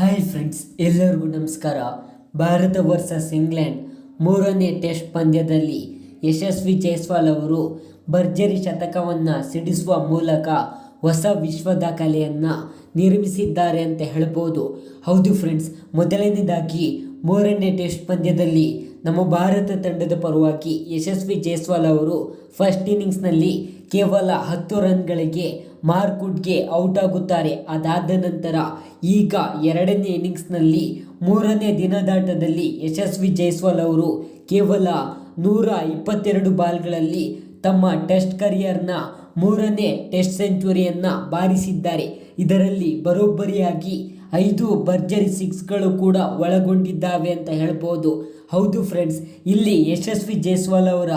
Hi friends ಎಲ್ಲರಿಗೂ ನಮಸ್ಕಾರ. Bharat versus England ಮೂರನೇ ಟೆಸ್ಟ್ ಪಂದ್ಯದಲ್ಲಿ ಯಶಸ್ವಿ ಜೈಸ್ವಾಲ್ ಅವರು ಭರ್ಜರಿ ಶತಕವನ್ನು ಸಿಡಿಸುವ ಮೂಲಕ ಹೊಸ ವಿಶ್ವ ದಾಖಲೆಯನ್ನು ನಿರ್ಮಿಸಿದ್ದಾರೆ ಅಂತ ಹೇಳ್ಬೋದು. ಹೌದು ಫ್ರೆಂಡ್ಸ್ ಮೊದಲನೇದಾಗಿ ಮೂರನೇ ಟೆಸ್ಟ್ ಪಂದ್ಯದಲ್ಲಿ ನಮ್ಮ ಭಾರತ ತಂಡದ ಪರವಾಗಿ ಯಶಸ್ವಿ ಜೈಸ್ವಾಲ್ ಅವರು ಫಸ್ಟ್ ಇನ್ನಿಂಗ್ಸ್ನಲ್ಲಿ ಕೇವಲ ಹತ್ತು ರನ್ಗಳಿಗೆ ಮಾರ್ಕುಡ್ಗೆ ಔಟ್ ಆಗುತ್ತಾರೆ ಅದಾದ ನಂತರ ಈಗ ಎರಡನೇ ಇನ್ನಿಂಗ್ಸ್ನಲ್ಲಿ ಮೂರನೇ ದಿನದಾಟದಲ್ಲಿ ಯಶಸ್ವಿ ಜೈಸ್ವಾಲ್ ಅವರು ಕೇವಲ ನೂರ ಇಪ್ಪತ್ತೆರಡು ಬಾಲ್ಗಳಲ್ಲಿ ತಮ್ಮ ಟೆಸ್ಟ್ ಕರಿಯರ್ನ ಮೂರನೇ ಟೆಸ್ಟ್ ಸೆಂಚುರಿಯನ್ನು ಬಾರಿಸಿದ್ದಾರೆ. ಇದರಲ್ಲಿ ಬರೋಬ್ಬರಿಯಾಗಿ ಐದು ಭರ್ಜರಿ ಸಿಕ್ಸ್ಗಳು ಕೂಡ ಒಳಗೊಂಡಿದ್ದಾವೆ ಅಂತ ಹೇಳ್ಬೋದು. ಹೌದು ಫ್ರೆಂಡ್ಸ್, ಇಲ್ಲಿ ಯಶಸ್ವಿ ಜೈಸ್ವಾಲ್ ಅವರ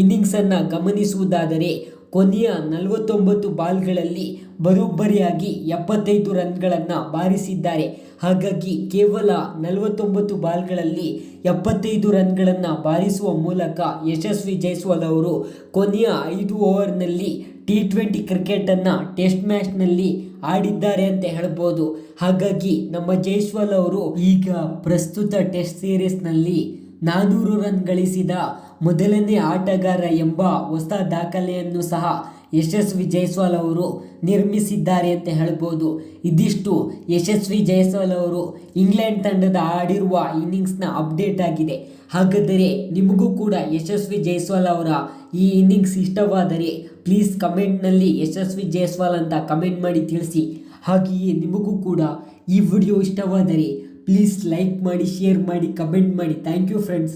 ಇನ್ನಿಂಗ್ಸನ್ನು ಗಮನಿಸುವುದಾದರೆ ಕೊನೆಯ ನಲವತ್ತೊಂಬತ್ತು ಬಾಲ್ಗಳಲ್ಲಿ ಬರೋಬ್ಬರಿಯಾಗಿ ಎಪ್ಪತ್ತೈದು ರನ್ಗಳನ್ನು ಬಾರಿಸಿದ್ದಾರೆ. ಹಾಗಾಗಿ ಕೇವಲ ನಲವತ್ತೊಂಬತ್ತು ಬಾಲ್ಗಳಲ್ಲಿ ಎಪ್ಪತ್ತೈದು ರನ್ಗಳನ್ನು ಬಾರಿಸುವ ಮೂಲಕ ಯಶಸ್ವಿ ಜೈಸ್ವಾಲ್ ಅವರು ಕೊನೆಯ ಐದು ಓವರ್ನಲ್ಲಿ ಟಿ ಟ್ವೆಂಟಿ ಕ್ರಿಕೆಟನ್ನು ಟೆಸ್ಟ್ ಮ್ಯಾಚ್ನಲ್ಲಿ ಆಡಿದ್ದಾರೆ ಅಂತ ಹೇಳ್ಬೋದು. ಹಾಗಾಗಿ ನಮ್ಮ ಜೈಸ್ವಾಲ್ ಅವರು ಈಗ ಪ್ರಸ್ತುತ ಟೆಸ್ಟ್ ಸೀರೀಸ್ನಲ್ಲಿ ನಾನ್ನೂರು ರನ್ ಗಳಿಸಿದ ಮೊದಲನೇ ಆಟಗಾರ ಎಂಬ ಹೊಸ ದಾಖಲೆಯನ್ನು ಸಹ ಯಶಸ್ವಿ ಜೈಸ್ವಾಲ್ ಅವರು ನಿರ್ಮಿಸಿದ್ದಾರೆ ಅಂತ ಹೇಳ್ಬೋದು. ಇದಿಷ್ಟು ಯಶಸ್ವಿ ಜೈಸ್ವಾಲ್ ಅವರು ಇಂಗ್ಲೆಂಡ್ ತಂಡದ ಆಡಿರುವ ಇನ್ನಿಂಗ್ಸ್ನ ಅಪ್ಡೇಟ್ ಆಗಿದೆ. ಹಾಗಾದರೆ ನಿಮಗೂ ಕೂಡ ಯಶಸ್ವಿ ಜೈಸ್ವಾಲ್ ಅವರ ಈ ಇನ್ನಿಂಗ್ಸ್ ಇಷ್ಟವಾದರೆ ಪ್ಲೀಸ್ ಕಮೆಂಟ್ನಲ್ಲಿ ಯಶಸ್ವಿ ಜೈಸ್ವಾಲ್ ಅಂತ ಕಮೆಂಟ್ ಮಾಡಿ ತಿಳಿಸಿ. ಹಾಗೆಯೇ ನಿಮಗೂ ಕೂಡ ಈ ವಿಡಿಯೋ ಇಷ್ಟವಾದರೆ ಪ್ಲೀಸ್ ಲೈಕ್ ಮಾಡಿ, ಶೇರ್ ಮಾಡಿ, ಕಮೆಂಟ್ ಮಾಡಿ. Thank you friends.